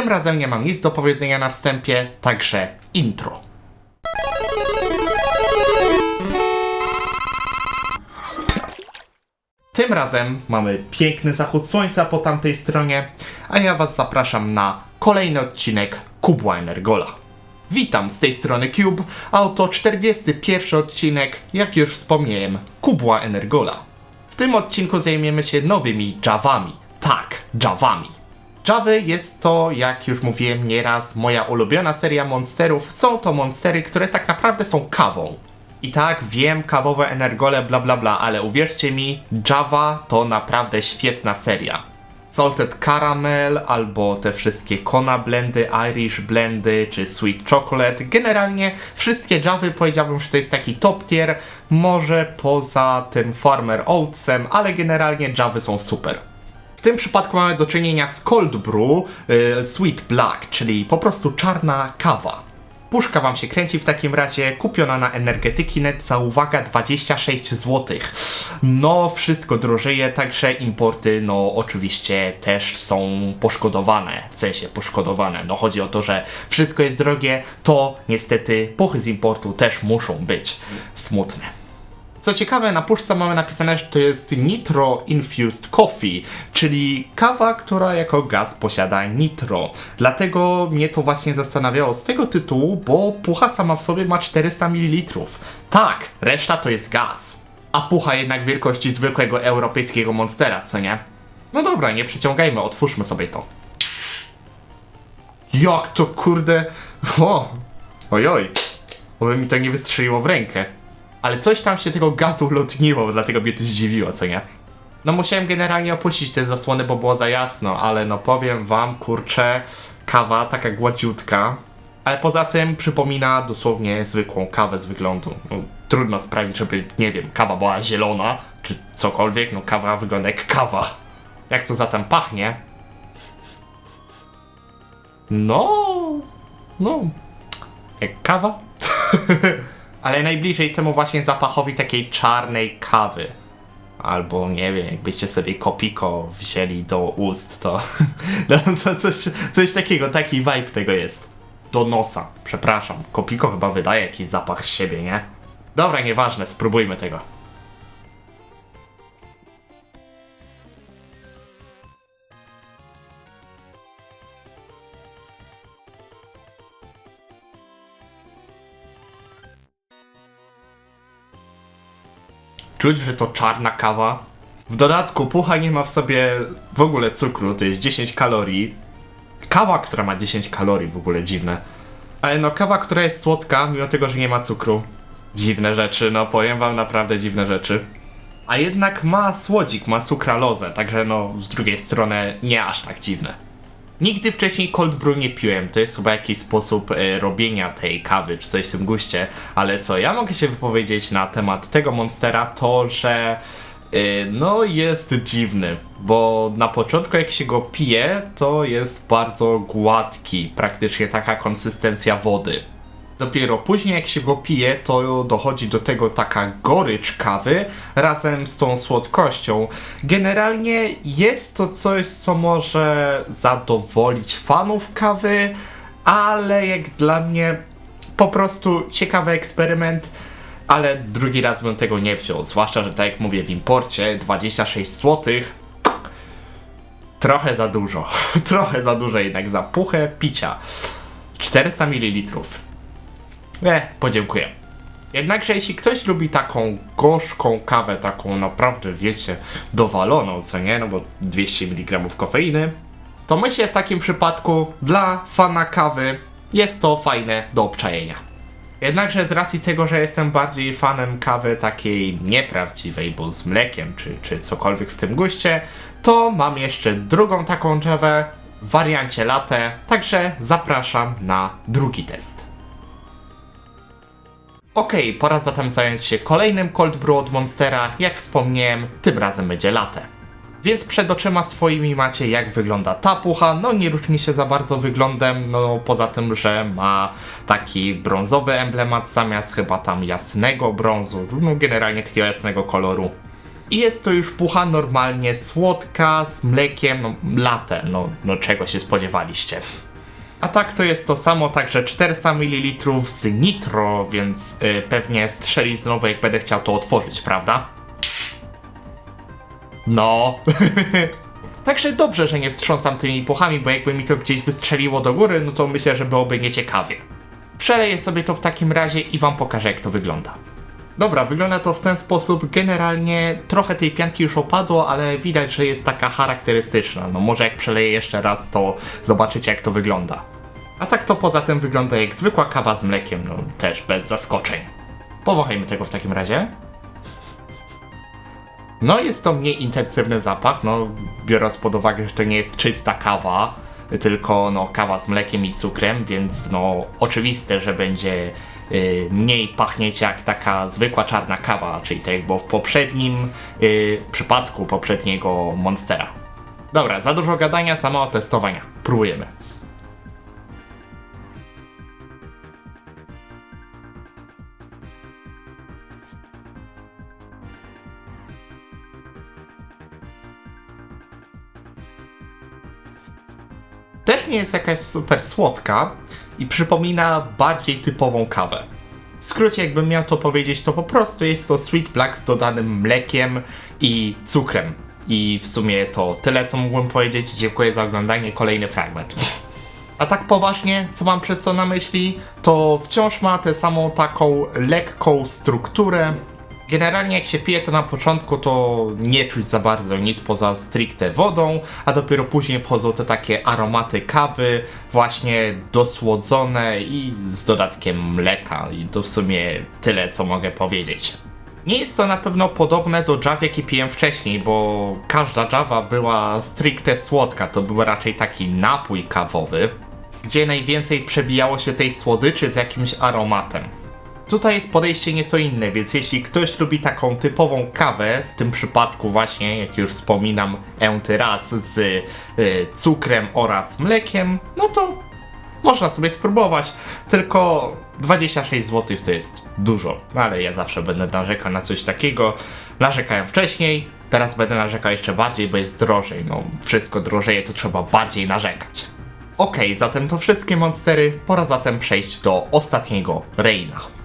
Tym razem nie mam nic do powiedzenia na wstępie, także intro. Tym razem mamy piękny zachód słońca po tamtej stronie, a ja Was zapraszam na kolejny odcinek Kubła Energola. Witam z tej strony Cube, a oto 41 odcinek, jak już wspomniałem, Kubła Energola. W tym odcinku zajmiemy się nowymi Javami. Tak, Javami. Javy jest to, jak już mówiłem nieraz, moja ulubiona seria monsterów. Są to monstery, które tak naprawdę są kawą. I tak, wiem, kawowe energole, bla bla bla, ale uwierzcie mi, Java to naprawdę świetna seria. Salted Caramel, albo te wszystkie Kona Blendy, Irish Blendy, czy Sweet Chocolate. Generalnie wszystkie Javy powiedziałbym, że to jest taki top tier, może poza tym Farmer Oatsem, ale generalnie Javy są super. W tym przypadku mamy do czynienia z cold brew y, sweet black, czyli po prostu czarna kawa. Puszka wam się kręci w takim razie, kupiona na energetyki net za uwaga 26 zł. No, wszystko drożeje, także importy, no oczywiście też są poszkodowane, w sensie poszkodowane. No chodzi o to, że wszystko jest drogie, to niestety puchy z importu też muszą być smutne. Co ciekawe, na puszce mamy napisane, że to jest Nitro Infused Coffee, czyli kawa, która jako gaz posiada nitro. Dlatego mnie to właśnie zastanawiało z tego tytułu, bo pucha sama w sobie ma 400 ml. Tak, reszta to jest gaz. A pucha jednak wielkości zwykłego europejskiego monstera, co nie? No dobra, nie przyciągajmy, otwórzmy sobie to. Jak to kurde... O! Ojoj. Oby mi to nie wystrzeliło w rękę. Ale coś tam się tego gazu lotniło, dlatego mnie to zdziwiło, co nie? No musiałem generalnie opuścić te zasłony, bo było za jasno, ale no powiem wam, kurczę, kawa taka gładziutka, ale poza tym przypomina dosłownie zwykłą kawę z wyglądu. No, trudno sprawić, żeby, nie wiem, kawa była zielona, czy cokolwiek, no kawa wygląda jak kawa. Jak to zatem pachnie? No, no, jak kawa? Ale najbliżej temu właśnie zapachowi takiej czarnej kawy. Albo nie wiem, jakbyście sobie kopiko wzięli do ust, to, no, to coś, coś takiego, taki vibe tego jest. Do nosa, przepraszam. Kopiko chyba wydaje jakiś zapach z siebie, nie? Dobra, nieważne, spróbujmy tego. Czuć, że to czarna kawa. W dodatku pucha nie ma w sobie w ogóle cukru, to jest 10 kalorii. Kawa, która ma 10 kalorii, w ogóle dziwne. Ale no kawa, która jest słodka, mimo tego, że nie ma cukru. Dziwne rzeczy, no powiem wam naprawdę dziwne rzeczy. A jednak ma słodzik, ma sukralozę, także no z drugiej strony nie aż tak dziwne. Nigdy wcześniej cold brew nie piłem, to jest chyba jakiś sposób e, robienia tej kawy, czy coś w tym guście, ale co ja mogę się wypowiedzieć na temat tego monstera, to że e, no jest dziwny, bo na początku jak się go pije, to jest bardzo gładki, praktycznie taka konsystencja wody. Dopiero później jak się go pije, to dochodzi do tego taka gorycz kawy razem z tą słodkością. Generalnie jest to coś, co może zadowolić fanów kawy, ale jak dla mnie po prostu ciekawy eksperyment, ale drugi raz bym tego nie wziął. Zwłaszcza, że tak jak mówię, w imporcie 26 zł. Trochę za dużo. Trochę za dużo jednak za puchę picia. 400 ml. E, podziękuję. Jednakże jeśli ktoś lubi taką gorzką kawę, taką naprawdę, wiecie, dowaloną, co nie, no bo 200 mg kofeiny, to myślę w takim przypadku dla fana kawy jest to fajne do obczajenia. Jednakże z racji tego, że jestem bardziej fanem kawy takiej nieprawdziwej, bo z mlekiem czy, czy cokolwiek w tym guście, to mam jeszcze drugą taką drzewę w wariancie latte, także zapraszam na drugi test. Okej, pora zatem zająć się kolejnym cold brew od Monstera. Jak wspomniałem, tym razem będzie latte. Więc przed oczyma swoimi macie jak wygląda ta pucha, no nie różni się za bardzo wyglądem, no poza tym, że ma taki brązowy emblemat zamiast chyba tam jasnego brązu, no generalnie takiego jasnego koloru. I jest to już pucha normalnie słodka, z mlekiem, no latte, no, no czego się spodziewaliście. A tak to jest to samo, także 400 ml z nitro, więc y, pewnie strzeli znowu jak będę chciał to otworzyć, prawda? No. Także dobrze, że nie wstrząsam tymi puchami, bo jakby mi to gdzieś wystrzeliło do góry, no to myślę, że byłoby nieciekawie. Przeleję sobie to w takim razie i wam pokażę jak to wygląda. Dobra, wygląda to w ten sposób. Generalnie trochę tej pianki już opadło, ale widać, że jest taka charakterystyczna. No może jak przeleję jeszcze raz, to zobaczycie jak to wygląda. A tak to poza tym wygląda jak zwykła kawa z mlekiem, no też bez zaskoczeń. Powąchajmy tego w takim razie. No jest to mniej intensywny zapach, no biorąc pod uwagę, że to nie jest czysta kawa, tylko no kawa z mlekiem i cukrem, więc no oczywiste, że będzie mniej pachnieć jak taka zwykła czarna kawa, czyli tak jak było w poprzednim, y, w przypadku poprzedniego Monstera. Dobra, za dużo gadania, za mało testowania. Próbujemy. Też nie jest jakaś super słodka i przypomina bardziej typową kawę. W skrócie, jakbym miał to powiedzieć, to po prostu jest to sweet black z dodanym mlekiem i cukrem. I w sumie to tyle, co mógłbym powiedzieć. Dziękuję za oglądanie. Kolejny fragment. A tak poważnie, co mam przez to na myśli, to wciąż ma tę samą taką lekką strukturę. Generalnie jak się pije to na początku to nie czuć za bardzo nic poza stricte wodą, a dopiero później wchodzą te takie aromaty kawy, właśnie dosłodzone i z dodatkiem mleka i to w sumie tyle co mogę powiedzieć. Nie jest to na pewno podobne do Java, jaki piłem wcześniej, bo każda Java była stricte słodka, to był raczej taki napój kawowy, gdzie najwięcej przebijało się tej słodyczy z jakimś aromatem. Tutaj jest podejście nieco inne, więc jeśli ktoś lubi taką typową kawę, w tym przypadku właśnie, jak już wspominam, enty raz z y, cukrem oraz mlekiem, no to można sobie spróbować. Tylko 26 zł to jest dużo, ale ja zawsze będę narzekał na coś takiego. Narzekałem wcześniej, teraz będę narzekał jeszcze bardziej, bo jest drożej. No, wszystko drożeje, to trzeba bardziej narzekać. Okej, zatem to wszystkie monstery, pora zatem przejść do ostatniego Reina.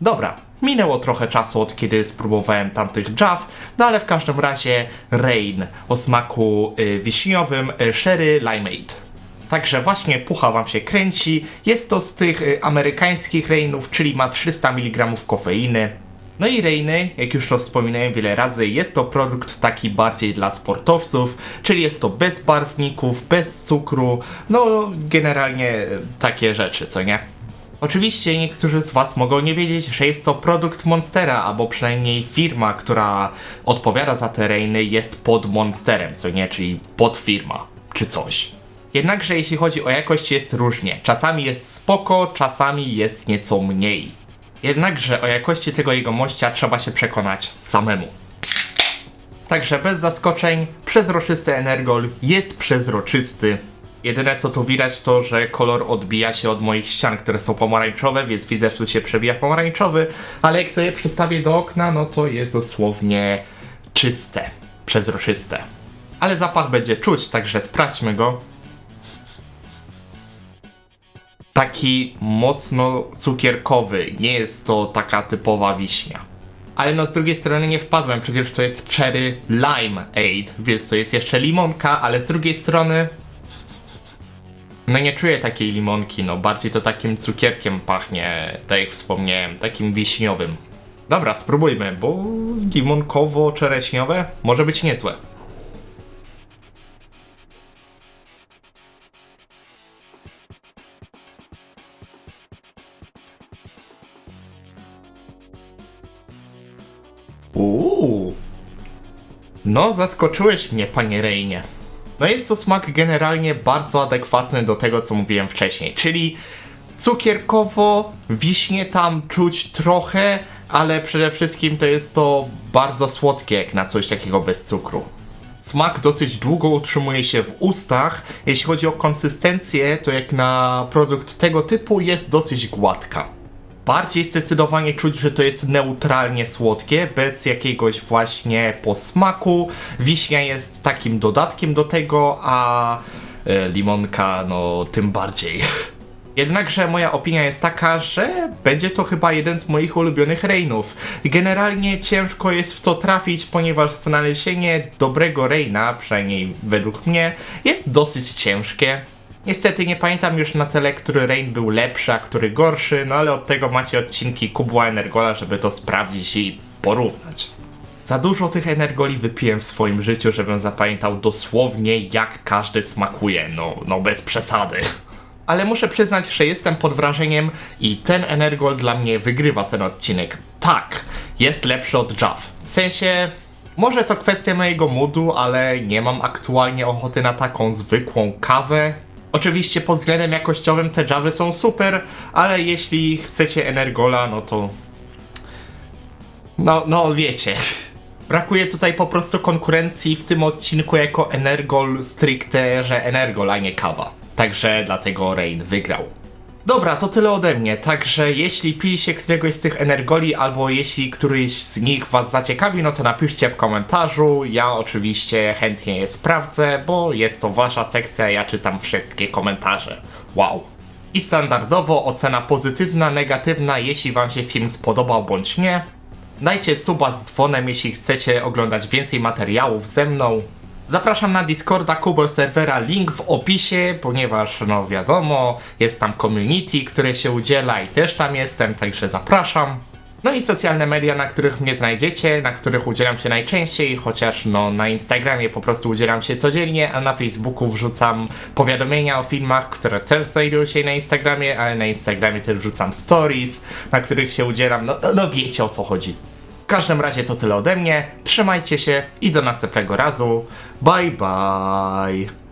Dobra, minęło trochę czasu od kiedy spróbowałem tamtych Jaw, no ale w każdym razie Rain o smaku y, wiśniowym y, Sherry Limeade. Także właśnie pucha wam się kręci. Jest to z tych y, amerykańskich Rainów, czyli ma 300 mg kofeiny. No i Reiny, jak już to wspominałem wiele razy, jest to produkt taki bardziej dla sportowców, czyli jest to bez barwników, bez cukru, no generalnie y, takie rzeczy, co nie? Oczywiście niektórzy z Was mogą nie wiedzieć, że jest to produkt Monstera, albo przynajmniej firma, która odpowiada za te rejny jest pod Monsterem, co nie, czyli podfirma, czy coś. Jednakże jeśli chodzi o jakość jest różnie. Czasami jest spoko, czasami jest nieco mniej. Jednakże o jakości tego jego mościa trzeba się przekonać samemu. Także bez zaskoczeń, przezroczysty Energol jest przezroczysty. Jedyne co tu widać to, że kolor odbija się od moich ścian, które są pomarańczowe, więc widzę, że tu się przebija pomarańczowy, ale jak sobie przestawię do okna, no to jest dosłownie czyste, przezroczyste. Ale zapach będzie czuć, także sprawdźmy go. Taki mocno cukierkowy, nie jest to taka typowa wiśnia. Ale no z drugiej strony nie wpadłem, przecież to jest cherry lime aid, więc to jest jeszcze limonka, ale z drugiej strony no nie czuję takiej limonki, no bardziej to takim cukierkiem pachnie, tak jak wspomniałem, takim wiśniowym. Dobra, spróbujmy, bo limonkowo-czereśniowe może być niezłe. Uuu. No, zaskoczyłeś mnie, panie Rejnie. No jest to smak generalnie bardzo adekwatny do tego, co mówiłem wcześniej, czyli cukierkowo, wiśnie tam czuć trochę, ale przede wszystkim to jest to bardzo słodkie jak na coś takiego bez cukru. Smak dosyć długo utrzymuje się w ustach. Jeśli chodzi o konsystencję, to jak na produkt tego typu jest dosyć gładka. Bardziej zdecydowanie czuć, że to jest neutralnie słodkie, bez jakiegoś właśnie posmaku. Wiśnia jest takim dodatkiem do tego, a e, limonka, no tym bardziej. Jednakże moja opinia jest taka, że będzie to chyba jeden z moich ulubionych Rainów. Generalnie ciężko jest w to trafić, ponieważ znalezienie dobrego Raina, przynajmniej według mnie, jest dosyć ciężkie. Niestety nie pamiętam już na tyle, który Rain był lepszy, a który gorszy, no ale od tego macie odcinki Kubła Energola, żeby to sprawdzić i porównać. Za dużo tych energoli wypiłem w swoim życiu, żebym zapamiętał dosłownie jak każdy smakuje, no, no bez przesady. Ale muszę przyznać, że jestem pod wrażeniem i ten energol dla mnie wygrywa ten odcinek. Tak, jest lepszy od Jaw. W sensie, może to kwestia mojego moodu, ale nie mam aktualnie ochoty na taką zwykłą kawę. Oczywiście pod względem jakościowym te Jawy są super, ale jeśli chcecie energola, no to no, no wiecie. Brakuje tutaj po prostu konkurencji w tym odcinku jako Energol stricte, że Energol, a nie kawa. Także dlatego Rain wygrał. Dobra, to tyle ode mnie, także jeśli piliście któregoś z tych Energoli, albo jeśli któryś z nich was zaciekawi, no to napiszcie w komentarzu, ja oczywiście chętnie je sprawdzę, bo jest to wasza sekcja, ja czytam wszystkie komentarze. Wow. I standardowo ocena pozytywna, negatywna, jeśli wam się film spodobał bądź nie. Dajcie suba z dzwonem, jeśli chcecie oglądać więcej materiałów ze mną. Zapraszam na Discorda Kubo serwera, link w opisie, ponieważ no wiadomo, jest tam community, które się udziela i też tam jestem, także zapraszam. No i socjalne media, na których mnie znajdziecie, na których udzielam się najczęściej, chociaż no na Instagramie po prostu udzielam się codziennie, a na Facebooku wrzucam powiadomienia o filmach, które też znajdują się na Instagramie, ale na Instagramie też wrzucam stories, na których się udzielam, no, no, no wiecie o co chodzi. Każdym razie to tyle ode mnie, trzymajcie się i do następnego razu, bye bye!